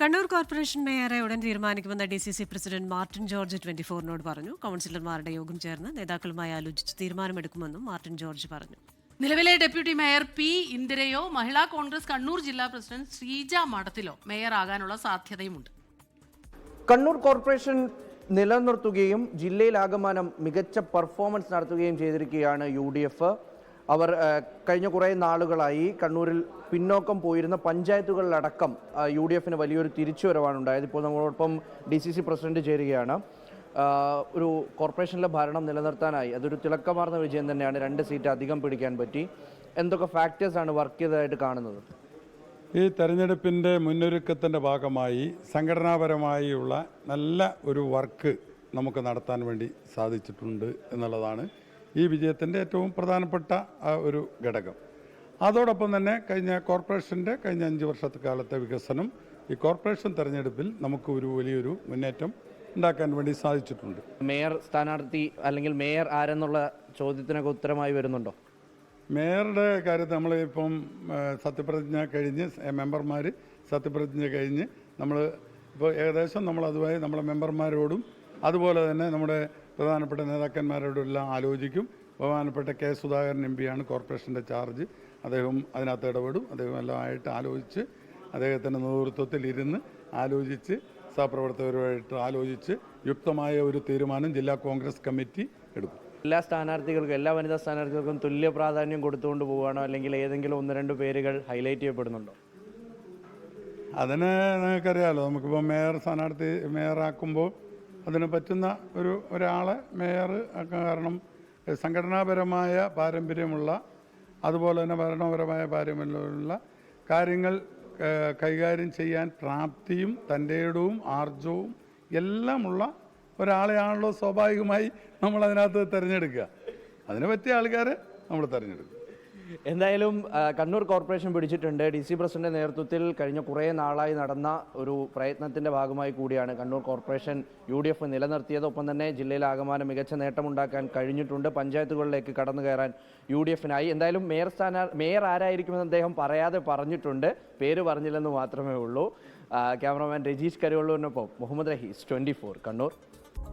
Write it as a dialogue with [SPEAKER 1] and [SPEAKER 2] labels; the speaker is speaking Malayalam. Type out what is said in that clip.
[SPEAKER 1] കണ്ണൂർ കോർപ്പറേഷൻ മേയറെ ഉടൻ തീരുമാനിക്കുമെന്ന് D C C president Martin George twenty ഫോറിനോട് പറഞ്ഞു. കൗൺസിലർമാരുടെ യോഗം ചേർന്ന് നേതാക്കളുമായി ആലോചിച്ച് തീരുമാനമെടുക്കുമെന്നും മാർട്ടിൻ ജോർജ് പറഞ്ഞു.
[SPEAKER 2] നിലവിലെ ഡെപ്യൂട്ടി മേയർ പി ഇന്ദിരയോ മഹിളാ കോൺഗ്രസ് കണ്ണൂർ ജില്ലാ പ്രസിഡന്റ് ശ്രീജ മഠത്തിലോ മേയർ ആകാനുള്ള സാധ്യതയുമുണ്ട്.
[SPEAKER 3] കണ്ണൂർ കോർപ്പറേഷൻ നിലനിർത്തുകയും ജില്ലയിലാകമാനം മികച്ച പെർഫോമൻസ് നടത്തുകയും ചെയ്തിരിക്കുകയാണ് യു ഡി എഫ്. അവർ കഴിഞ്ഞ കുറേ നാളുകളായി കണ്ണൂരിൽ പിന്നോക്കം പോയിരുന്ന പഞ്ചായത്തുകളിലടക്കം യു ഡി എഫിന് വലിയൊരു തിരിച്ചുവരവാണ് ഉണ്ടായത്. ഇപ്പോൾ നമ്മളോടൊപ്പം ഡി സി സി പ്രസിഡന്റ് ചേരുകയാണ്. ഒരു കോർപ്പറേഷനിലെ ഭരണം നിലനിർത്താനായി അതൊരു തിളക്കമാർന്ന വിജയം തന്നെയാണ് രണ്ട് സീറ്റ് അധികം പിടിക്കാൻ പറ്റി. എന്തൊക്കെ ഫാക്ടേഴ്സാണ് വർക്ക് ചെയ്തതായിട്ട് കാണുന്നത്?
[SPEAKER 4] ഈ തെരഞ്ഞെടുപ്പിന്റെ മുന്നൊരുക്കത്തിന്റെ ഭാഗമായി സംഘടനാപരമായുള്ള നല്ല ഒരു വർക്ക് നമുക്ക് നടത്താൻ വേണ്ടി സാധിച്ചിട്ടുണ്ട് എന്നുള്ളതാണ് ഈ വിജയത്തിന്റെ ഏറ്റവും പ്രധാനപ്പെട്ട ആ, ഒരു ഘടകം. അതോടൊപ്പം തന്നെ കഴിഞ്ഞ കോർപ്പറേഷന്റെ കഴിഞ്ഞ അഞ്ച് വർഷത്തെ കാലത്തെ വികസനം ഈ കോർപ്പറേഷൻ തെരഞ്ഞെടുപ്പിൽ നമുക്ക് ഒരു വലിയൊരു മുന്നേറ്റം ഉണ്ടാക്കാൻ വേണ്ടി സാധിച്ചിട്ടുണ്ട്.
[SPEAKER 3] മേയർ സ്ഥാനാർത്ഥി അല്ലെങ്കിൽ മേയർ ആരെന്നുള്ള ചോദ്യത്തിനൊക്കെ ഉത്തരമായി വരുന്നുണ്ടോ?
[SPEAKER 4] മേയറുടെ കാര്യത്തിൽ നമ്മൾ ഇപ്പം സത്യപ്രതിജ്ഞ കഴിഞ്ഞ് മെമ്പർമാർ സത്യപ്രതിജ്ഞ കഴിഞ്ഞ് നമ്മൾ ഇപ്പോൾ ഏകദേശം നമ്മൾ അതുമായി നമ്മളെ മെമ്പർമാരോടും അതുപോലെ തന്നെ നമ്മുടെ പ്രധാനപ്പെട്ട നേതാക്കന്മാരോടും എല്ലാം ആലോചിക്കും. ബഹുമാനപ്പെട്ട കെ സുധാകരൻ എം പിയാണ് കോർപ്പറേഷന്റെ ചാർജ്. അദ്ദേഹം അതിനകത്ത് ഇടപെടും. അദ്ദേഹം എല്ലാം ആയിട്ട് ആലോചിച്ച് അദ്ദേഹത്തിന്റെ നേതൃത്വത്തിൽ ഇരുന്ന് ആലോചിച്ച് സഹപ്രവർത്തകരുമായിട്ട് ആലോചിച്ച് യുക്തമായ ഒരു തീരുമാനം ജില്ലാ കോൺഗ്രസ് കമ്മിറ്റി എടുക്കും.
[SPEAKER 3] എല്ലാ സ്ഥാനാർത്ഥികൾക്കും എല്ലാ വനിതാ സ്ഥാനാർത്ഥികൾക്കും തുല്യ പ്രാധാന്യം കൊടുത്തുകൊണ്ട് പോവുകയാണോ? അല്ലെങ്കിൽ ഏതെങ്കിലും ഒന്ന് രണ്ട് പേരുകൾ ഹൈലൈറ്റ് ചെയ്യപ്പെടുന്നുണ്ടോ?
[SPEAKER 4] അതിന് നിങ്ങൾക്കറിയാമല്ലോ നമുക്കിപ്പോൾ മേയർ സ്ഥാനാർത്ഥി മേയറാക്കുമ്പോൾ അതിന് പറ്റുന്ന ഒരു ഒരാളെ മേയർ കാരണം സംഘടനാപരമായ പാരമ്പര്യമുള്ള അതുപോലെ തന്നെ ഭരണപരമായ പാരമ്പര്യമുള്ള കാര്യങ്ങൾ കൈകാര്യം ചെയ്യാൻ പ്രാപ്തിയും തന്റെ ഇടവും ആർജവും എല്ലാമുള്ള ഒരാളെയാണല്ലോ സ്വാഭാവികമായി നമ്മൾ അതിനകത്ത് തിരഞ്ഞെടുക്കുക. അതിനെ പറ്റിയ ആൾക്കാരെ നമ്മൾ തിരഞ്ഞെടുക്കും.
[SPEAKER 3] എന്തായാലും കണ്ണൂർ കോർപ്പറേഷൻ പിടിച്ചിട്ടുണ്ട്. ഡി സി പ്രസിഡന്റ് നേതൃത്വത്തിൽ കഴിഞ്ഞ കുറേ നാളായി നടന്ന ഒരു പ്രയത്നത്തിന്റെ ഭാഗമായി കൂടിയാണ് Kannur corporation U D F നിലനിർത്തിയത്. ഒപ്പം തന്നെ ജില്ലയിൽ ആകമാനം മികച്ച നേട്ടമുണ്ടാക്കാൻ കഴിഞ്ഞിട്ടുണ്ട്. പഞ്ചായത്തുകളിലേക്ക് കടന്നു കയറാൻ യു ഡി എഫിനായി. എന്തായാലും മേയർ സ്ഥാന മേയർ ആരായിരിക്കുമെന്ന് അദ്ദേഹം പറയാതെ പറഞ്ഞിട്ടുണ്ട്. പേര് പറഞ്ഞില്ലെന്ന് മാത്രമേ ഉള്ളൂ. ക്യാമറമാൻ രജീഷ് കരുവള്ളൂരിനൊപ്പം മുഹമ്മദ് റഹീസ് ട്വന്റി ഫോർ കണ്ണൂർ.